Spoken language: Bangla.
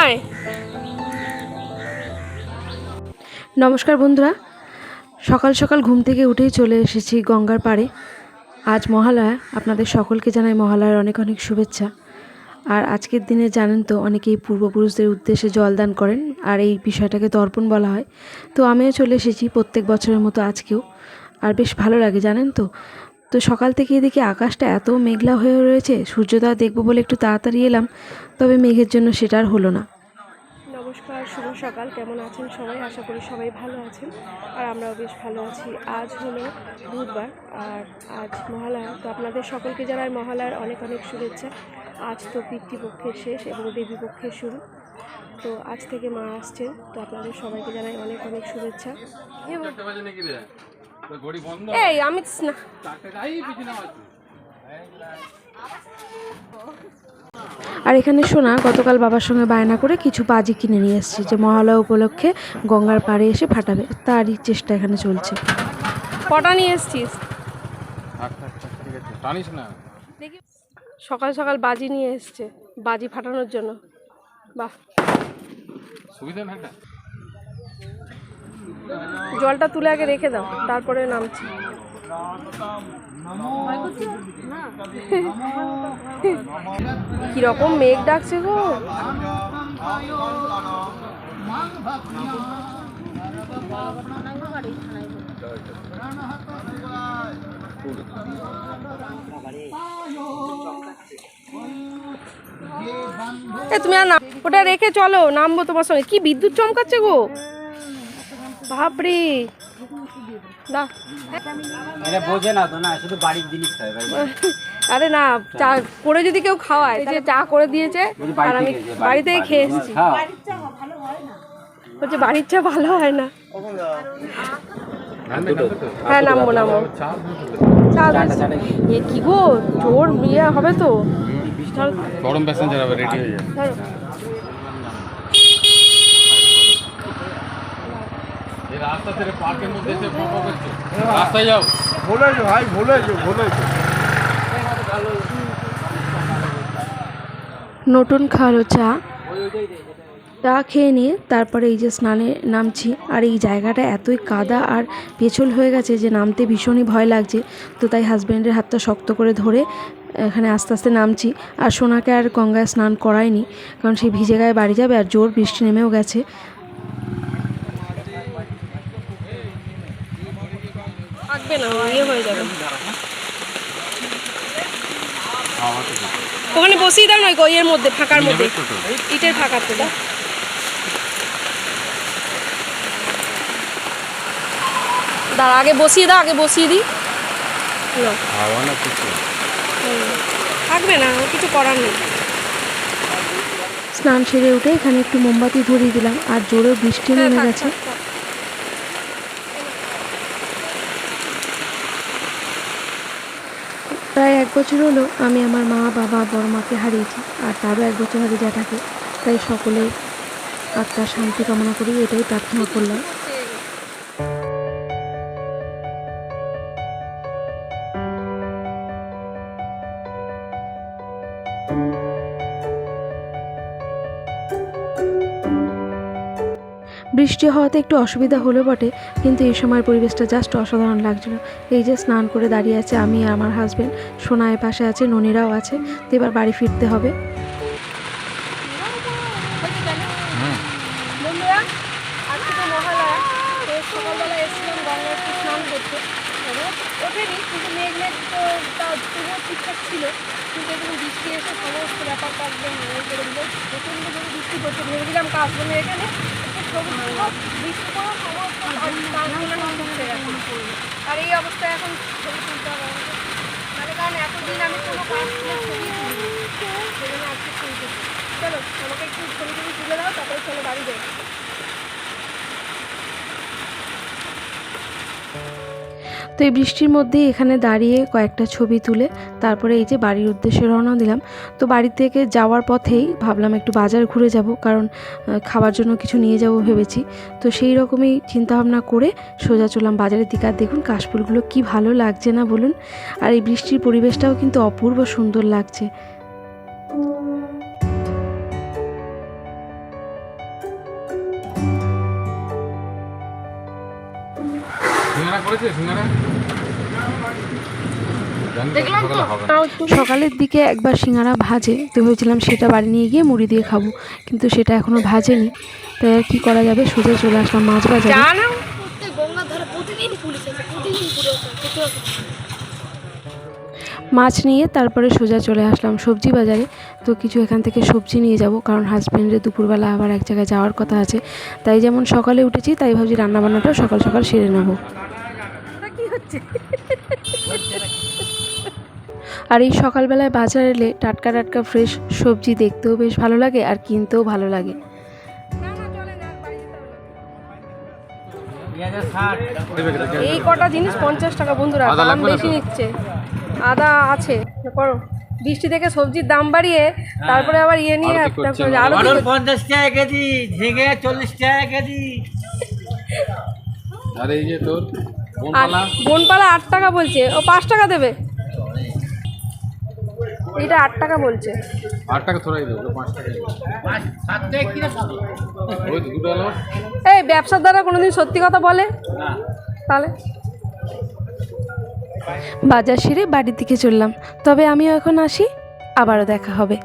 আয়। নমস্কার বন্ধুরা। সকাল সকাল ঘুম থেকে উঠেই চলে এসেছি গঙ্গার পাড়ে। আজ মহালয়া, আপনাদের সকলকে জানাই মহালয়ার অনেক অনেক শুভেচ্ছা। আর আজকের দিনে জানেন তো, অনেকেই পূর্বপুরুষদের উদ্দেশ্যে জলদান করেন, আর এই বিষয়টাকে তর্পণ বলা হয়। তো আমিও চলে এসেছি প্রত্যেক বছরের মতো আজকেও। আর বেশ ভালো লাগে, জানেন তো? তো সকাল থেকে দেখি আকাশটা এত মেঘলা হয়ে রয়েছে সূর্যোদয় দেখব বলে একটু তাড়াতাড়ি এলাম তবে মেঘের জন্য সেটা আর হলো না। নমস্কার শুভ সকাল কেমন আছেন সবাই? আশা করি সবাই ভালো আছেন আর আমরাও বেশ ভালো আছি। আজ হলো বুধবার আর আজ মহালয়া। তো আপনাদের সকলকে জানাই মহালয়ার অনেক অনেক শুভেচ্ছা। আজ তো পিতৃপক্ষের শেষ এবং দেবীপক্ষের শুরু। তো আজ থেকে মা আসছেন তো আপনাদের সবাইকে জানাই অনেক অনেক শুভেচ্ছা। এই আমি আর এখানে শোনা গতকাল বাবার সঙ্গে বায়না করে কিছু বাজি কিনে নিয়ে এসেছি যে মহালয়া উপলক্ষে গঙ্গার পাড়ে এসে ফাটাবে। তারই চেষ্টা এখানে চলছে। কটা নিয়ে এসছিস? সকাল সকাল বাজি নিয়ে এসছে বাজি ফাটানোর জন্য। বাহ। সুবিধা জলটা তুলে আগে রেখে দাও, তারপরে নামছি। কীরকম মেঘ ডাকছে গো। এ, তুমি আর না ওটা রেখে চলো, নামবো তোমার সঙ্গে। কি বিদ্যুৎ চমকাচ্ছে গো। বাপরে। না। এটা বোঝে না তো না শুধু বাড়ির জিনিস খায় আরে না চা করে যদি কেউ খাওয়ায় যে চা করে দিয়েছে আর আমি খেয়েছে, বাড়ির খেয়ে এসেছি বলছে বাড়ির চা ভালো হয় না। তো। হ্যাঁ নামবো নামবো। চা কি? এ কি গো জোর বিয়ে হবে তো? গরম প্যাসেঞ্জার হবে রেডি হয়ে যায় ধরো। এই রাস্তা ছেড়ে পার্কের মধ্যে এসে ফটো করছে। রাস্তায় যাও। বলেছ ভাই বলেছ বলেছ নতুন খাওয়ালো চা। চা খেয়ে নিয়ে তারপরে এই যে স্নানে নামছি। আর এই জায়গাটা এতই কাদা আর পেছল হয়ে গেছে যে নামতে ভীষণই ভয় লাগছে। তো তাই হাজব্যান্ডের হাতটা শক্ত করে ধরে এখানে আস্তে আস্তে নামছি। আর সোনাকে আর গঙ্গায় স্নান করায়নি কারণ সে ভিজে গায়ে বাড়ি যাবে আর জোর বৃষ্টি নেমেও গেছে। থাকবে না ইয়ে হয়ে যাবে। ওখানে বসিয়ে দাও নয় ইয়ের মধ্যে ফাঁকার মধ্যে। ইটের ফাঁকাতে দাও দাঁড়া আগে বসিয়ে দাও আগে বসিয়ে দিই। থাকবে না কিছু করার নেই। স্নান সেরে উঠে এখানে একটু মোমবাতি ধরিয়ে দিলাম আর জোরে বৃষ্টি নেমে গেছে প্রায় এক বছর হলো আমি আমার মা, বাবা, বড় মাকে হারিয়েছি, আর তারও এক বছর যা থাকে তাই সকলে আত্মার শান্তি কামনা করি, এটাই প্রার্থনা করলাম। বৃষ্টি হওয়াতে একটু অসুবিধা হলো বটে কিন্তু এই সময়ের পরিবেশটা জাস্ট অসাধারণ লাগছিল। এই যে স্নান করে দাঁড়িয়ে আছে আমি আর আমার হাজব্যান্ড সোনায়ের পাশে আছে ননিরাও আছে তো এবার বাড়ি ফিরতে হবে। বন্ধুরা আজকে তো মহালয়া তো সকালবেলা এসেছিলাম গঙ্গায় একটু স্নান করতে। ওঠেনি কিন্তু মেঘ মেঘ তো তাও তবুও ঠিকঠাক ছিল কিন্তু একদম বৃষ্টি এসে সমস্ত ব্যাপারটা একদম প্রচণ্ড বৃষ্টি করছে ভেবেছিলাম কাশবনে এখানে আর এই অবস্থায় এখন ছবি তুলতে হবে। মানে কারণ এতদিন আমি কোনো কাজ চলো, আমাকে একটু ছবি টবি তুলে দাও, তারপরে চলো বাড়ি যাই। তো এই বৃষ্টির মধ্যেই এখানে দাঁড়িয়ে কয়েকটা ছবি তুলে তারপরে এই যে বাড়ির উদ্দেশ্যে রওনা দিলাম। তো বাড়ি থেকে যাওয়ার পথেই ভাবলাম একটু বাজার ঘুরে যাব, কারণ খাবার জন্য কিছু নিয়ে যাব ভেবেছি। তো সেই রকমই চিন্তাভাবনা করে সোজা চললাম বাজারের দিকে। আর দেখুন কাশফুলগুলো কি ভালো লাগছে না বলুন? আর এই বৃষ্টির পরিবেশটাও কিন্তু অপূর্ব সুন্দর লাগছে। করেছে সিঙ্গারা? দেখলাম তো। হবে। সকালের দিকে একবার সিঙ্গারা ভাজে। তো ভেবেছিলাম সেটা বাড়ি নিয়ে গিয়ে মুড়ি দিয়ে খাব কিন্তু সেটা এখনও ভাজেনি। তাই আর কী করা যাবে? সোজা চলে আসলাম মাছ বাজারে। মাছ নিয়ে তারপরে সোজা চলে আসলাম সবজি বাজারে। তো কিছু এখান থেকে সবজি নিয়ে যাব কারণ হাজব্যান্ডের দুপুরবেলা আবার এক জায়গায় যাওয়ার কথা আছে। তাই যেমন সকালে উঠেছি তাই ভাবছি রান্নাবান্নাটাও সকাল সকাল সেরে নেব। আর এই সকালবেলায় বাজার এলে টাটকা টাটকা ফ্রেশ সবজি দেখতেও বেশ ভালো লাগে আর কিনতেও ভালো লাগে। এই কটা জিনিস পঞ্চাশ টাকা বন্ধুরা দাম বেশি নিচ্ছে। আদা আছে করো। বৃষ্টি থেকে সবজির দাম বাড়িয়ে তারপরে আবার ইয়ে নিয়ে আরও পঞ্চাশ টাকা কেজি ঝিঙে চল্লিশ টাকা কেজি। আর এই যে তোর? বনপালা? আট টাকা বলছে। ও পাঁচ টাকা দেবে। এটা আট টাকা বলছে। আট টাকা থোড়াই দেবো পাঁচ টাকা এই ব্যবসার দ্বারা কোনোদিন সত্যি কথা বলে? তাহলে? বাজার সেরে বাড়ির দিকে চললাম। তবে আমিও এখন আসি আবারও দেখা হবে।